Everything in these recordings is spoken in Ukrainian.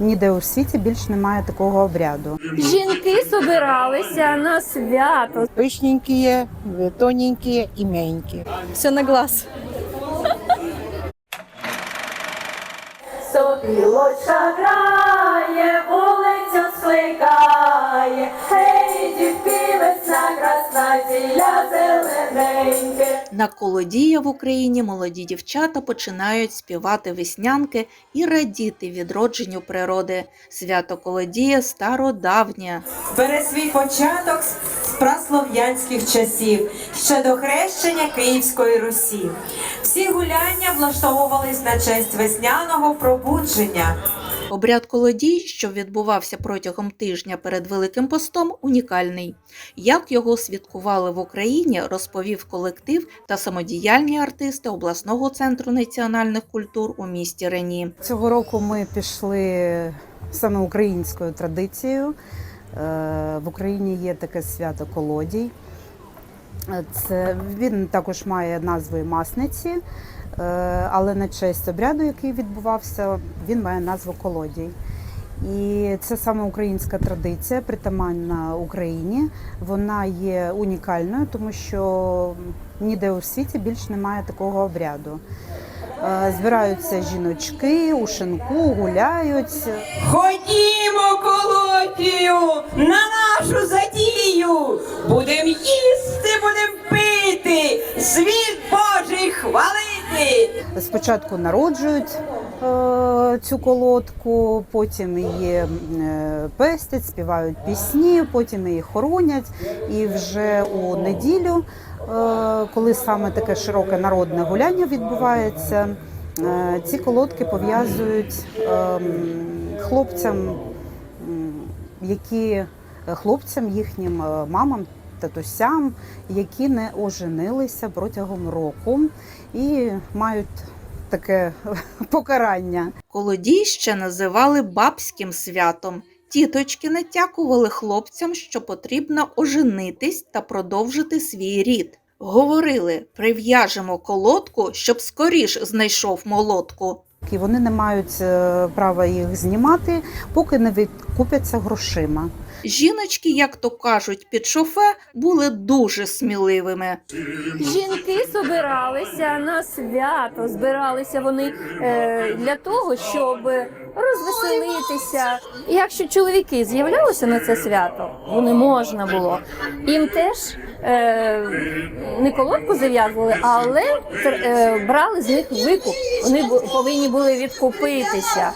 ніде у світі більш немає такого обряду. Жінки собиралися на свято. Пишненькі, тоненькі і м'янькі. Все на глаз. Сопілочка грає, вулицю скликає, На колодія в Україні молоді дівчата починають співати веснянки і радіти відродженню природи. Свято колодія стародавнє. бере свій початок з праслов'янських часів, ще до хрещення Київської Русі. Всі гуляння влаштовувались на честь весняного пробудження. Обряд колодій, що відбувався протягом тижня перед Великим постом, унікальний. Як його святкували в Україні, розповів колектив та самодіяльні артисти обласного центру національних культур у місті Рені. Цього року ми пішли саме українською традицією. Е, В Україні є таке свято колодій. Це він також має назву масниці, е, але на честь обряду, який відбувався, він має назву колодій. І це саме українська традиція, притаманна Україні. Вона є унікальною, тому що ніде у світі більш немає такого обряду. Е, Збираються жіночки у шинку, гуляють. Ходімо, колотію, на нашу затію! Будем їсти, будем пити, світ Божий хвалити! Спочатку народжують е, цю колодку, потім її е, пестять, співають пісні, потім її хоронять. І вже у неділю, коли саме таке широке народне гуляння відбувається, е, ці колодки пов'язують е, хлопцям, які хлопцям, їхнім е, мамам. Татусям, які не оженилися протягом року і мають таке покарання. Колодій ще називали бабським святом. Тіточки натякували хлопцям, що потрібно оженитись та продовжити свій рід. Говорили, прив'яжемо колодку, щоб скоріш знайшов молотку. І вони не мають е, права їх знімати, поки не відкупяться грошима. Жіночки, як то кажуть, під шофе були дуже сміливими. Жінки собиралися на свято. Збиралися вони е, для того, щоб розвеселитися. І якщо чоловіки з'являлися на це свято, вони можна було. Їм теж не колодку зав'язували, але е, брали з них викуп. Вони повинні були відкупитися.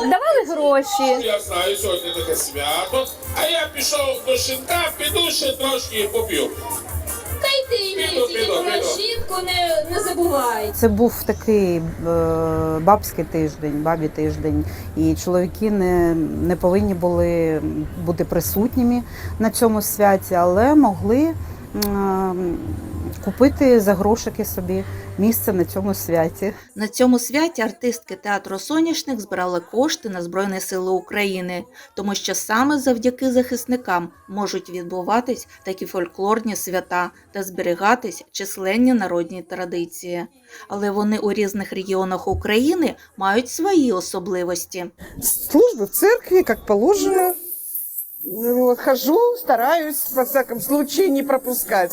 Давали гроші. Я знаю, сьогодні таке свято, а я пішов до шинка, піду ще трошки поп'ю. Й тільки про жінку не, не забувай. Це був такий е, бабський тиждень, бабі тиждень, і чоловіки не, не повинні були бути присутніми на цьому святі, але могли купити за грошики собі місце на цьому святі. На цьому святі артистки театру Соняшник збирали кошти на Збройні Сили України, тому що саме завдяки захисникам можуть відбуватись такі фольклорні свята та зберігатись численні народні традиції. Але вони у різних регіонах України мають свої особливості. Службы в церкви, как положено. Ну, хожу, стараюсь, во всяком случае, не пропускать.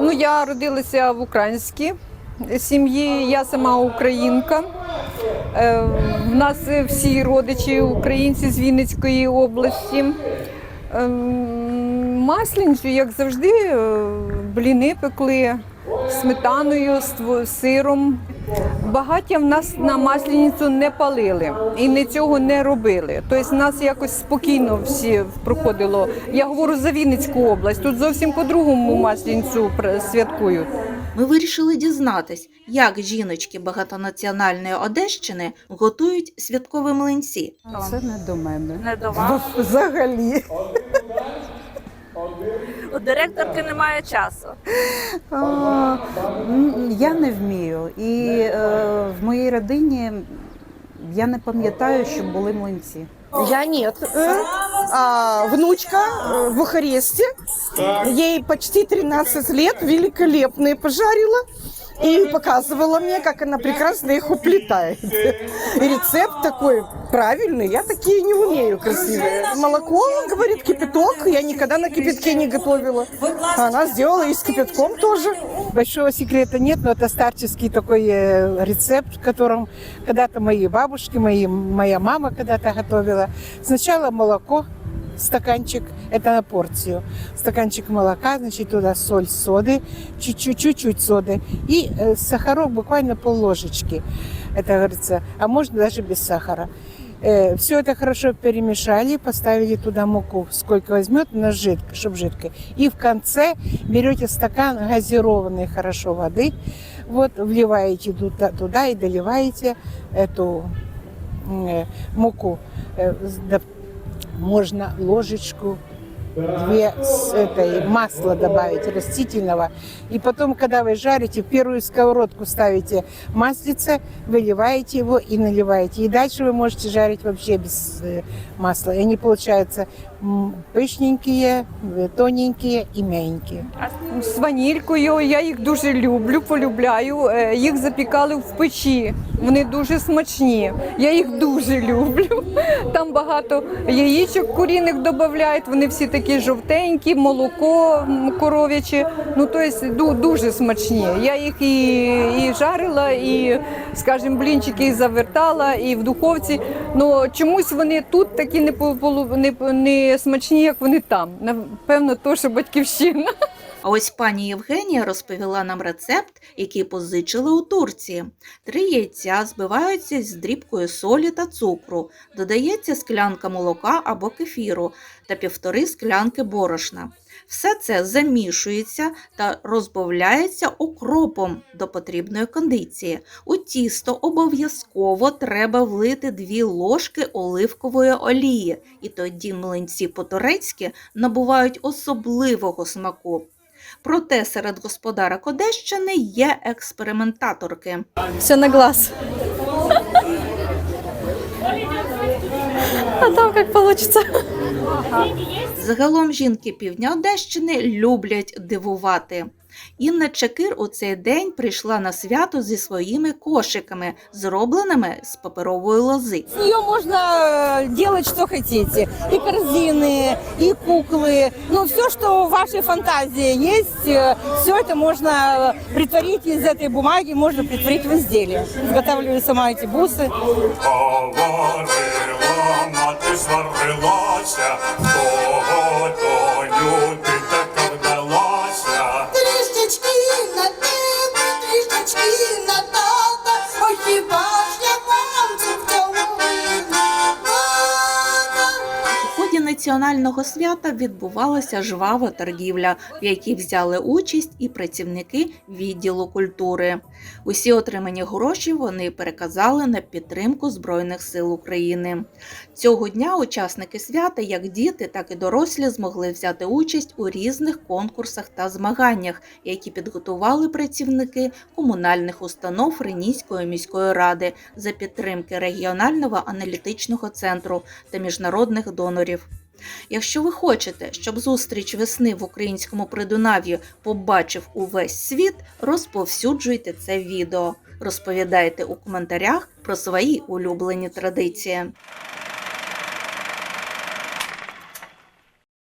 Ну, я родилася в українській сім'ї, я сама українка. Е, В нас всі родичі українці з Вінницької області. Е, як завжди, е, бліни пекли сметаною, сиром. Багаття в нас на масленицю не палили і не цього не робили. Тобто нас якось спокійно всі проходило. Я говорю за Вінницьку область. Тут зовсім по-другому масленицю пр- святкують. Ми вирішили дізнатись, як жіночки багатонаціональної Одещини готують святкові млинці. Це не до мене. Не до вас. Взагалі. У директорки немає часу. А, м, Я не вмію. І е, в моїй родині я не пам'ятаю, щоб були млинці. Я нет. Э, А, внучка э, в Бухаресте. Ей почти 13 лет, великолепные пожарила. и показывала мне, как она прекрасно их уплетает. И рецепт такой правильный, я такие не умею красивые. Молоко, говорит, кипяток, я никогда на кипятке не готовила. А Она сделала и с кипятком тоже. Большого секрета нет, но это старческий такой э, рецепт, в котором когда-то мои бабушки, мои, моя мама когда-то готовила. Сначала молоко, стаканчик, это на порцию. Стаканчик молока, значит, туда соль, соды, чуть-чуть, соды. И э, сахарок буквально пол ложечки. Это говорится, а можно даже без сахара. все это хорошо перемешали, поставили туда муку, сколько возьмет, на жидко, чтобы жидкой. И в конце берете стакан газированной хорошо воды, вот вливаете туда и доливаете эту э, муку Э, с- да- можно ложечку две с этой масла добавить растительного. И потом, когда вы жарите, в первую сковородку ставите маслице, выливаете его и наливаете. И дальше вы можете жарить вообще без э, масла. И они получаются м, пышненькие, э, тоненькие и мягенькие. з ванількою. Я їх дуже люблю, полюбляю. Е, Їх запікали в печі. Вони дуже смачні. Я їх дуже люблю. Там багато яєчок куріних додають. Вони всі такі жовтенькі, молоко коров'яче. Ну тобто ду- дуже смачні. Я їх і, і жарила, і, скажімо, блінчики і завертала, і в духовці. Ну чомусь вони тут такі не, не, не смачні, як вони там. Напевно, то, що батьківщина. А ось пані Євгенія розповіла нам рецепт, який позичили у Турції. Три яйця збиваються з дрібкою солі та цукру, додається склянка молока або кефіру та півтори склянки борошна. Все це замішується та розбавляється окропом до потрібної кондиції. У тісто обов'язково треба влити дві ложки оливкової олії, і тоді млинці по-турецьки набувають особливого смаку. Проте серед господарок Одещини є експериментаторки. Все на глаз. А там як вийде. Загалом жінки півдня Одещини люблять дивувати. Інна Чакир у цей день прийшла на свято зі своїми кошиками, зробленими з паперової лози. С нее можно э, делать что хотите. И корзины, и куклы. Ну, все, что в вашей фантазии есть, все это можно э, притворить из этой бумаги, можно притворить в изделие. Изготавливаю сама эти бусы. Говорила, мати сварилася, того доню ти Національного свята відбувалася жвава торгівля, в якій взяли участь і працівники відділу культури. Усі отримані гроші вони переказали на підтримку Збройних сил України. Цього дня учасники свята, як діти, так і дорослі, змогли взяти участь у різних конкурсах та змаганнях, які підготували працівники комунальних установ Ренійської міської ради за підтримки регіонального аналітичного центру та міжнародних донорів. Якщо ви хочете, щоб зустріч весни в українському Придунав'ї побачив увесь світ, розповсюджуйте це відео. Розповідайте у коментарях про свої улюблені традиції.